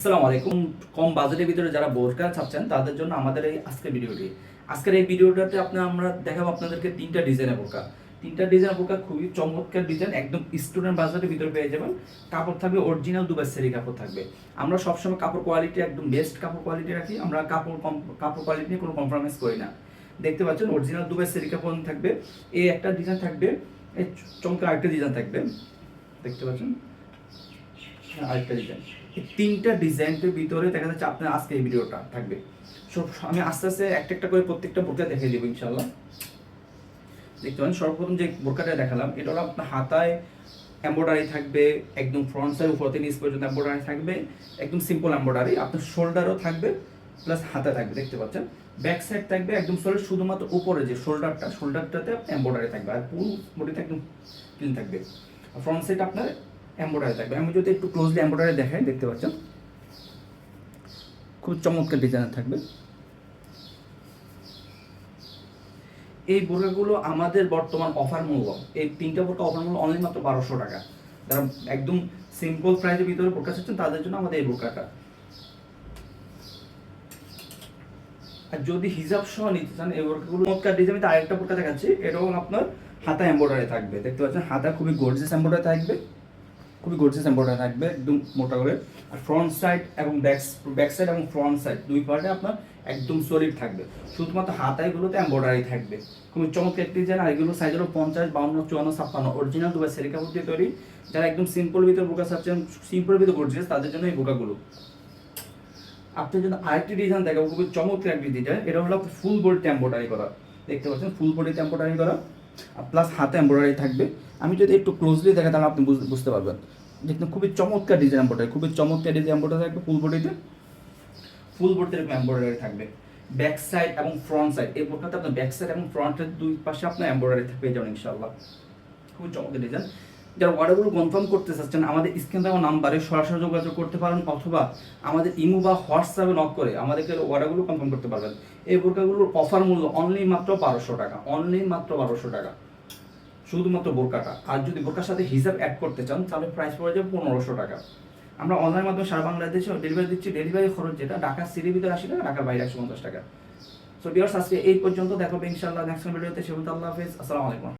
আসসালামু আলাইকুম। কম বাজেটের ভিতরে যারা বোরকা চাচ্ছেন তাদের জন্য আমাদের এই আজকের ভিডিওটি। আজকের এই ভিডিওটাতে আপনার আমরা দেখাবো আপনাদেরকে তিনটা ডিজাইনের বোরকা। তিনটা ডিজাইনের বোরকা খুবই চমৎকার ডিজাইন একদম স্টুডেন্ট বাজারের ভিতরে পেয়ে যাবেন। কাপড় থাকবে অরিজিনাল দুবাই সেরি কাপড় থাকবে। আমরা সবসময় কাপড় কোয়ালিটি একদম বেস্ট কাপড় কোয়ালিটি রাখি, আমরা কাপড় কম, কাপড় কোয়ালিটি নিয়ে কোনো কম্প্রোমাইজ করি না। দেখতে পাচ্ছেন অরিজিনাল দুবাই সেরি কাপড় থাকবে। এই একটা ডিজাইন থাকবে চমৎকার আরেকটা ডিজাইন থাকবে। দেখতে পাচ্ছেন? আরেকটা ডিজাইন এই তিনটা ডিজাইনের ভিতরে দেখা যাচ্ছে আপনার আজকে এই ভিডিওটা থাকবে। সব আমি আস্তে আস্তে একটা একটা করে প্রত্যেকটা বোরকা দেখিয়ে দেবো ইনশাল্লাহ দেখতে পারেন সর্বপ্রথম যে বোরকাটা দেখালাম, এটা হলো আপনার হাতায় এম্ব্রয়ডারি থাকবে, একদম ফ্রন্ট সাইড উপর থেকে নিচ পর্যন্ত এম্ব্রয়ডারি থাকবে, একদম সিম্পল এম্ব্রয়ডারি আপনার শোল্ডারও থাকবে প্লাস হাতে থাকবে, দেখতে পাচ্ছেন। ব্যাক সাইড থাকবে, একদম সলিড শুধুমাত্র উপরে যে শোল্ডারটা শোল্ডারটাতে এম্ব্রয়ডারি থাকবে, আর পুরো বডিতে একদম ক্লিন থাকবে। ফ্রন্ট সাইড আপনার এম্ব্রয়ডারি থাকবে। আমি যদি একটু ক্লোজলি এম্ব্রয়ডারি দেখাই, দেখতে পাচ্ছেন খুব চমৎকার ডিজাইনের থাকবে। এই বোরকাগুলো আমাদের বর্তমান অফার মূল্য। এই তিনটা বোরকা অফার মূল্য অনলি মাত্র বারোশো টাকা। যারা একদম সিম্পল প্রাইসের ভিতরে বোরকা চাচ্ছেন, তাদের জন্য আমাদের এই বোরকাটা আর যদি হিজাব সহ নিতে চান, এই বোরকাগুলো চমৎকার ডিজাইন আমি আরেকটা বোরকা দেখাচ্ছি। এটাও আপনার হাতা এম্ব্রয়ডারি থাকবে। দেখতে পাচ্ছেন, হাতা খুবই গর্জিয়াস এম্ব্রয়ডারি থাকবে। খুবই গর্জিয়াস এম্ব্রয়ডারি থাকবে, একদম মোটা করে। আর ফ্রন্ট সাইড এবং ব্যাক ব্যাক সাইড এবং ফ্রন্ট সাইড দুই পার্টে আপনার একদম সলিড থাকবে। শুধুমাত্র হাতাইগুলোতে এম্ব্রয়ডারি থাকবে। খুবই চমৎকার একটি ডিজাইন আর এগুলো সাইজ হলো পঞ্চাশ, বাউন্ন, চুয়ান্ন, ছাপ্পান্ন। অরিজিনাল দুবাই সেরি কাপড় দিয়ে তৈরি। যারা একদম সিম্পল ভিতরে বোকা চাচ্ছেন সিম্পল ভিতরে গর্জিয়াস তাদের জন্য এই বোকাগুলো। আপনার জন্য আরেকটি ডিজাইন দেখাবো, খুবই চমৎকার একটি ডিজাইন এটা হলো ফুল বডি এম্ব্রয়ডারি করা। দেখতে পাচ্ছেন ফুল বডি এম্ব্রয়ডারি করা। প্লাস হাতে এম্ব্রয়ডারি থাকবে। আমি যদি একটু ক্লোজলি দেখে, তাহলে আপনি বুঝ- বুঝতে পারবেন। দেখুন, খুবই চমৎকার ডিজাইন এম্ব্রয়ডারি খুবই চমৎকার ডিজাইন এম্ব্রয়ডারি থাকবে ফুল বডিতে ফুল বডিতে এরকম এম্ব্রয়ডারি থাকবে। ব্যাক সাইড এবং ফ্রন্ট সাইড এই বোর্ডটাতে আপনার ব্যাক সাইড এবং ফ্রন্টের দুই পাশে আপনার এম্ব্রয়ডারি পেয়ে যাবেন ইনশাল্লাহ খুবই চমৎকার ডিজাইন যারা অর্ডারগুলো কনফার্ম করতে চাচ্ছেন, আমাদের স্ক্রিন দেওয়া নাম্বারে সরাসরি যোগাযোগ করতে পারেন অথবা আমাদের ইমো বা হোয়াটসঅ্যাপে নক করে আমাদেরকে অর্ডারগুলো কনফার্ম করতে পারবেন। এই বোরকাগুলোর অফার মূল্য অনলি মাত্র বারোশো টাকা অনলি মাত্র বারোশো টাকা। শুধুমাত্র বোরকাটা। আর যদি বোরকার সাথে হিসাব অ্যাড করতে চান, তাহলে প্রাইস পড়ে যাবে পনেরোশো টাকা। আমরা অনলাইন মাধ্যমে সারা বাংলাদেশে ডেলিভারি দিচ্ছি। ডেলিভারি খরচ যেটা ঢাকা সিটির ভিতরে আশি টাকা, ঢাকার বাইরে একশো পঞ্চাশ টাকা। সো বিয়ার্স আজকে এই পর্যন্ত। দেখাবো ইনশাআল্লাহ নেক্সট ভিডিওতে সেবন্ত আল্লাহ হাফিজ। আসসালামু আলাইকুম।